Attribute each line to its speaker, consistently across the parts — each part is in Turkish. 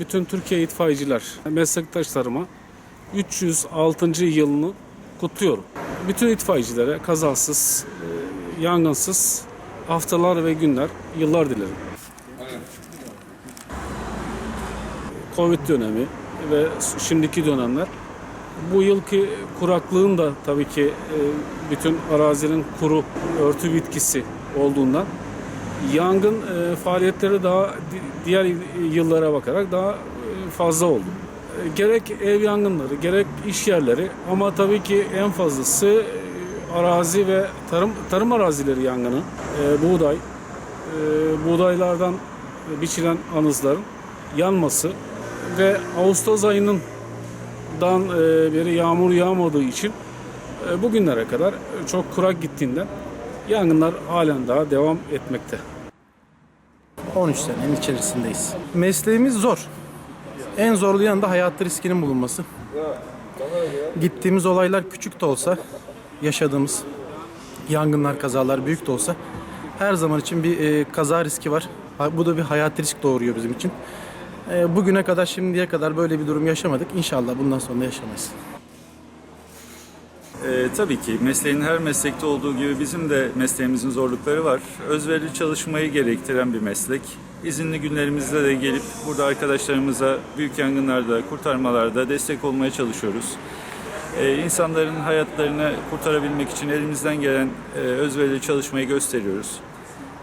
Speaker 1: bütün Türkiye itfaiyeciler meslektaşlarıma 306. yılını kutluyorum. Bütün itfaiyecilere kazasız, e, yangınsız haftalar ve günler, yıllar dilerim. Covid dönemi ve şimdiki dönemler bu yılki kuraklığın da tabii ki e, bütün arazinin kuru örtü bitkisi olduğundan yangın e, faaliyetleri daha di- diğer yıllara bakarak daha e, fazla oldu. E, Gerek ev yangınları, gerek iş yerleri ama tabii ki en fazlası e, arazi ve tarım tarım arazileri yangını, e, buğday, e, buğdaylardan biçilen anızların yanması ve Ağustos ayının dan e, beri yağmur yağmadığı için e, bugünlere kadar çok kurak gittiğinden yangınlar halen daha devam etmekte.
Speaker 2: 13 senenin içerisindeyiz. Mesleğimiz zor. En zorlayan da hayatta riskinin bulunması. Gittiğimiz olaylar küçük de olsa, yaşadığımız yangınlar, kazalar büyük de olsa her zaman için bir e, kaza riski var. Bu da bir hayat risk doğuruyor bizim için. E, bugüne kadar, şimdiye kadar böyle bir durum yaşamadık. İnşallah bundan sonra yaşamayız.
Speaker 3: Ee, tabii ki mesleğin her meslekte olduğu gibi bizim de mesleğimizin zorlukları var. Özverili çalışmayı gerektiren bir meslek. İzinli günlerimizde de gelip burada arkadaşlarımıza büyük yangınlarda, kurtarmalarda destek olmaya çalışıyoruz. Ee, insanların hayatlarını kurtarabilmek için elimizden gelen e, özverili çalışmayı gösteriyoruz.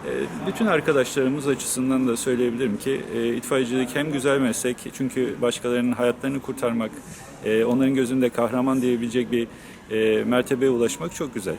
Speaker 3: Ee, Bütün arkadaşlarımız açısından da söyleyebilirim ki e, itfaiyecilik hem güzel meslek çünkü başkalarının hayatlarını kurtarmak, e, onların gözünde kahraman diyebilecek bir e, mertebeye ulaşmak çok güzel.